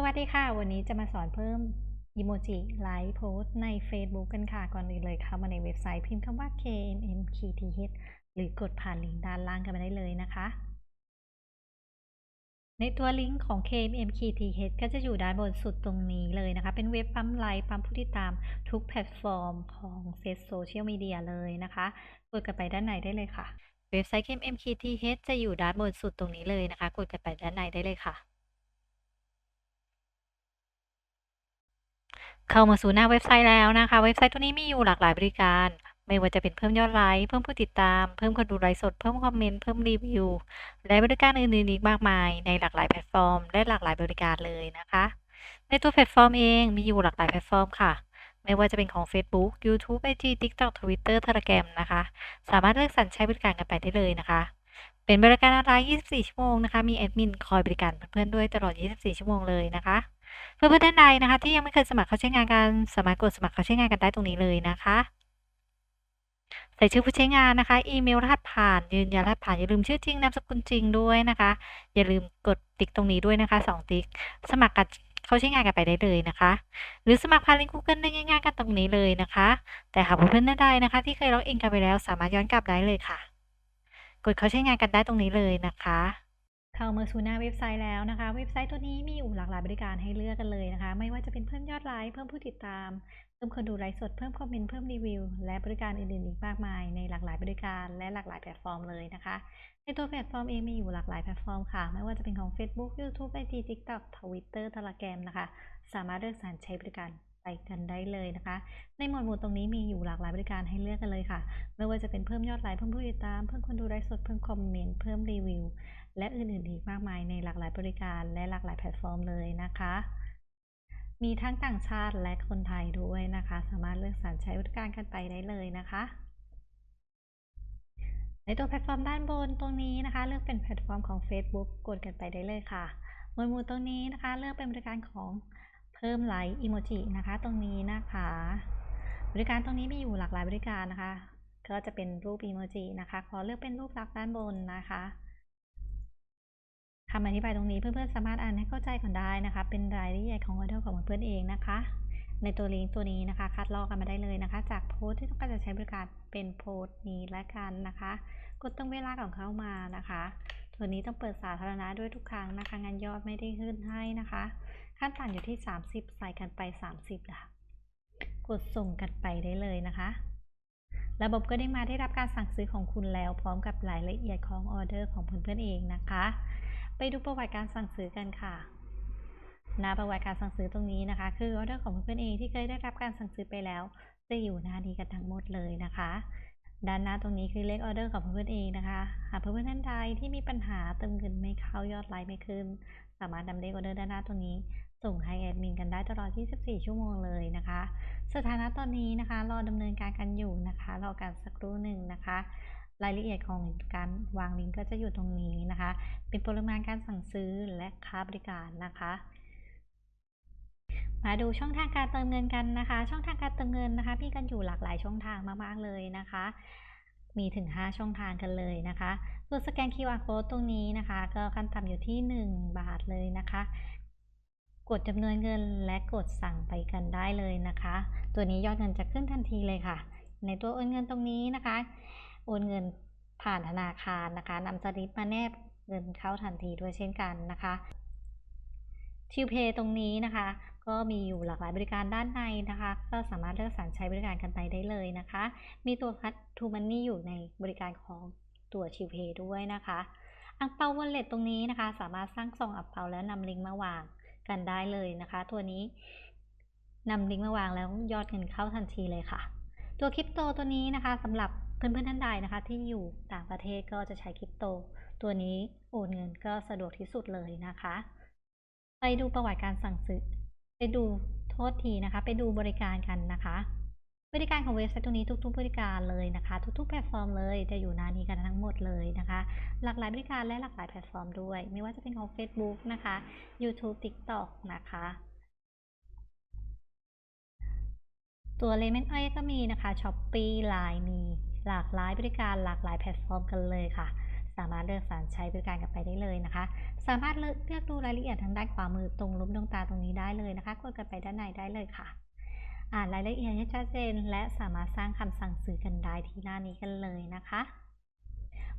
สวัสดีค่ะ วันนี้จะมาสอนเพิ่มอีโมจิไลค์โพสใน Facebook กันค่ะ ก่อนอื่นเลยเข้ามาในเว็บไซต์พิมพ์คำว่า KMMKTH หรือกดผ่านลิงก์ด้านล่างกันมาได้เลยนะคะ ในตัวลิงก์ของ KMMKTH ก็จะอยู่ด้านบนสุดตรงนี้เลยนะคะ เป็นเว็บปั๊มไลค์ปั๊มผู้ติดตามทุกแพลตฟอร์มของเซตโซเชียลมีเดียเลยนะคะกดกันไปด้านในได้เลยค่ะ เว็บไซต์ KMMKTH จะอยู่ด้านบนสุดตรงนี้เลยนะคะ กดกันไปด้านในได้เลยค่ะ เข้ามาสู่หน้าเว็บไซต์แล้วนะคะ เว็บไซต์ตัวนี้มีอยู่หลากหลายบริการ ไม่ว่าจะเป็นเพิ่มยอดไลค์ เพิ่มผู้ติดตาม เพิ่มคนดูไลฟ์สด เพิ่มคอมเมนต์ เพิ่มรีวิว และบริการอื่นๆอีกมากมาย ในหลากหลายแพลตฟอร์ม และหลากหลายบริการเลยนะคะ ในตัวแพลตฟอร์มเองมีอยู่หลากหลายแพลตฟอร์มค่ะ ไม่ว่าจะเป็นของ Facebook YouTube IG TikTok Twitter Telegram นะคะ สามารถเลือกสรรใช้บริการกันไปได้เลยนะคะเป็นบริการออนไลน์ 24 ชั่วโมงนะคะ มีแอดมินคอยบริการเพื่อนๆด้วยตลอด 24 ชั่วโมงเลยนะคะ เพื่อนๆท่านใดนะคะ ที่ยังไม่เคยสมัครเข้าใช้งานกันสามารถกดสมัครเข้าใช้งานกันได้ตรงนี้เลยนะคะ ใส่ชื่อผู้ใช้งานนะคะ อีเมลรหัสผ่าน ยืนยันรหัสผ่านอย่าลืมชื่อจริงนามสกุลจริงด้วยนะคะ อย่าลืมกดติ๊กตรงนี้ด้วยนะคะ2ติ๊กสมัครกันเข้าใช้งานกันไปได้เลยนะคะ หรือสมัครผ่านลิงก์ Google ได้ง่ายๆกันตรงนี้เลยนะคะ แต่หากเพื่อนๆท่านใดนะคะ ที่เคยล็อกอินกันไปแล้วสามารถย้อนกลับได้เลยค่ะ กดเข้าใช้งานกันได้ตรงนี้เลยนะคะ เข้ามาสู่หน้าเว็บไซต์แล้วนะคะ เว็บไซต์ตัวนี้มีอยู่หลากหลายบริการให้เลือกกันเลยนะคะ ไม่ว่าจะเป็นเพิ่มยอดไลค์เพิ่มผู้ติดตาม เพิ่มคนดูไลฟ์สดเพิ่มคอมเมนต์เพิ่มรีวิว และบริการอื่นๆอีกมากมาย ในหลากหลายบริการและหลากหลายแพลตฟอร์มเลยนะคะในตัวแพลตฟอร์มเองมีอยู่หลากหลายแพลตฟอร์มค่ะ ไม่ว่าจะเป็นของ Facebook YouTube IG TikTok Twitter Telegram นะคะ สามารถเลือกสรรใช้บริการไปกันได้เลยนะคะ ในหมวดหมู่ตรงนี้มีอยู่หลากหลายบริการให้เลือกกันเลยค่ะ ไม่ว่าจะเป็นเพิ่มยอดไลค์เพิ่มผู้ติดตาม เพิ่มคนดูไลฟ์สดเพิ่มคอมเมนต์เพิ่มรีวิว และอื่นๆอีกมากมายในหลากหลายบริการและหลากหลายแพลตฟอร์มเลยนะคะ มีทั้งต่างชาติและคนไทยด้วยนะคะ สามารถเลือกสรรใช้บริการกันไปได้เลยนะคะในตัวแพลตฟอร์มด้านบนตรงนี้นะคะ เลือกเป็นแพลตฟอร์มของ Facebook กดกันไปได้เลยค่ะหมวดหมู่ตรงนี้นะคะ เลือกเป็นบริการของเพิ่มไลค์อีโมจินะคะ ตรงนี้นะคะ บริการตรงนี้มีอยู่หลากหลายบริการนะคะ ก็จะเป็นรูปอีโมจินะคะ ขอเลือกเป็นรูปลักษณ์ด้านบนนะคะ คำอธิบายตรงนี้เพื่อนๆสามารถอ่านให้เข้าใจก่อนได้นะคะ เป็นรายละเอียดของออเดอร์ของเพื่อนๆเองนะคะ ในตัวลิงก์ตัวนี้นะคะ คัดลอกกันมาได้เลยนะคะ จากโพสต์ที่ต้องการจะใช้บริการเป็นโพสต์นี้และกันนะคะกดตรงเวลาของเข้ามานะคะ ตัวนี้ต้องเปิดสาธารณะด้วยทุกครั้งนะคะงานยอดไม่ได้ขึ้นให้นะคะ ขั้นต่ำอยู่ที่ 30 ใส่กันไป 30ละกดส่งกันไปได้เลยนะคะ ระบบก็ได้มาได้รับการสั่งซื้อของคุณแล้ว พร้อมกับรายละเอียดของออเดอร์ของเพื่อนๆเองนะคะ ไปดูประวัติการสั่งซื้อกันค่ะหน้าประวัติการสั่งซื้อตรงนี้นะคะ คือออเดอร์ของเพื่อนๆเองที่เคยได้รับการสั่งซื้อไปแล้ว จะอยู่หน้านี้กันทั้งหมดเลยนะคะ ด้านหน้าตรงนี้คือเลขออเดอร์ของเพื่อนๆเองนะคะหากเพื่อนๆท่านใดที่มีปัญหาเติมเงินไม่เข้ายอดไลค์ไม่ขึ้น สามารถนำเลขออเดอร์ด้านหน้าตรงนี้ ส่งให้แอดมินกันได้ตลอด 24 ชั่วโมงเลยนะคะ สถานะตอนนี้นะคะรอดำเนินการกันอยู่นะคะรอการสักครู่หนึ่งนะคะ รายละเอียดของการวางลิงก์ก็จะอยู่ตรงนี้นะคะ เป็นปริมาณการสั่งซื้อและค่าบริการนะคะ มาดูช่องทางการเติมเงินกันนะคะ ช่องทางการเติมเงินนะคะมีกันอยู่หลากหลายช่องทางมากๆเลยนะคะ มีถึง 5 ช่องทางกันเลยนะคะตัวสแกน QR code ตรงนี้นะคะ ก็ขั้นต่ำอยู่ที่ 1 บาทเลยนะคะกดจำนวนเงินและกดสั่งไปกันได้เลยนะคะ ตัวนี้ยอดเงินจะขึ้นทันทีเลยค่ะ ในตัวโอนเงินตรงนี้นะคะ โอนเงินผ่านธนาคารนะคะนำสลิปมาแนบเงินเข้าทันทีด้วยเช่นกันนะคะทิวเพย์ตรงนี้นะคะ ก็มีอยู่หลากหลายบริการด้านในนะคะ ก็สามารถเลือกสรรใช้บริการกันไปได้เลยนะคะ มีตัวคัดทูมันนี่อยู่ในบริการของตัวชิวเพย์ด้วยนะคะอังเปาวอลเล็ตตรงนี้นะคะ สามารถสร้างซองอังเปาแล้วนำลิงก์มาวางกันได้เลยนะคะ ตัวนี้นำลิงก์มาวางแล้วยอดเงินเข้าทันทีเลยค่ะ ตัวคริปโตตัวนี้นะคะสำหรับ เพื่อนๆท่านใดนะคะ ที่อยู่ต่างประเทศก็จะใช้คริปโต ตัวนี้โอนเงินก็สะดวกที่สุดเลยนะคะ ไปดูประวัติการสั่งซื้อไปดูโทษทีนะคะ ไปดูบริการกันนะคะบริการของเว็บไซต์ตรงนี้ทุกๆบริการเลยนะคะ ทุกๆแพลตฟอร์มเลยจะอยู่หน้านี้กันทั้งหมดเลยนะคะ หลากหลายบริการและหลากหลายแพลตฟอร์มด้วย ไม่ว่าจะเป็นของ Facebook นะคะ YouTube TikTok นะคะ ตัวเลมอนไอก็มีนะคะ Shopee Line มี หลากหลายบริการหลากหลายแพลตฟอร์มกันเลยค่ะ สามารถเลือกสรรใช้บริการกันไปได้เลยนะคะ สามารถเลือกดูรายละเอียดทางด้านขวามือตรงรูปดวงตาตรงนี้ได้เลยนะคะกดกันไปด้านในได้เลยค่ะ อ่านรายละเอียดให้ชัดเจน และสามารถสร้างคำสั่งซื้อกันได้ที่หน้านี้กันเลยนะคะ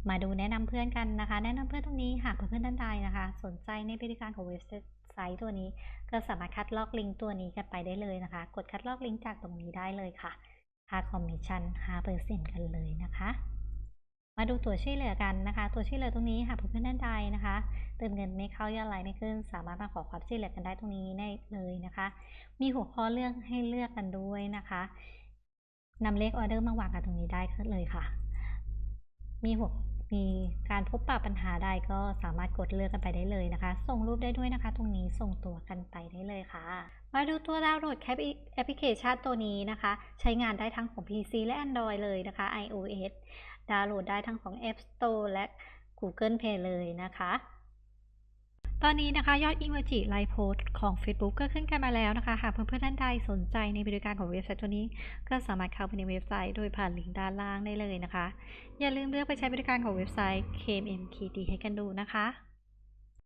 มาดูแนะนำเพื่อนกันนะคะ แนะนำเพื่อนตรงนี้หากเพื่อนท่านใดนะคะ สนใจในบริการของเว็บไซต์ตัวนี้ ก็สามารถคัดลอกลิงก์ตัวนี้กันไปได้เลยนะคะ กดคัดลอกลิงก์จากตรงนี้ได้เลยค่ะ ค่าคอมมิชชั่น5%กันเลยนะคะ มาดูตัวช่วยเหลือกันนะคะ ตัวช่วยเหลือตรงนี้หากเพื่อนๆท่านใดนะคะเติมเงินไม่เข้ายอดไลน์ไม่ขึ้น สามารถมาขอความช่วยเหลือกันได้ตรงนี้ได้เลยนะคะ มีหัวข้อเลือกให้เลือกกันด้วยนะคะนำเลขออเดอร์มาวางกันตรงนี้ได้เลยค่ะ มีหัว มีการพบปะปัญหาใดก็สามารถกดเลือกกันไปได้เลยนะคะ ส่งรูปได้ด้วยนะคะ ตรงนี้ส่งตัวกันไปได้เลยค่ะ มาดูตัวดาวน์โหลดแอปพลิเคชันตัวนี้นะคะ ใช้งานได้ทั้งของ PC และ Android เลยนะคะ iOS ดาวน์โหลดได้ทั้งของ App Store และ Google Play เลยนะคะ ตอนนี้นะคะยอด Emoji ไลฟ์โพสของ Facebook ก็ขึ้นกันมาแล้วนะคะ หากเพื่อนๆท่านใดสนใจในบริการของเว็บไซต์ตัวนี้ ก็สามารถเข้าไปในเว็บไซต์โดยผ่านลิงก์ด้านล่างได้เลยนะคะ อย่าลืมเลือกไปใช้บริการของเว็บไซต์ KMMKT ให้กันดูนะคะ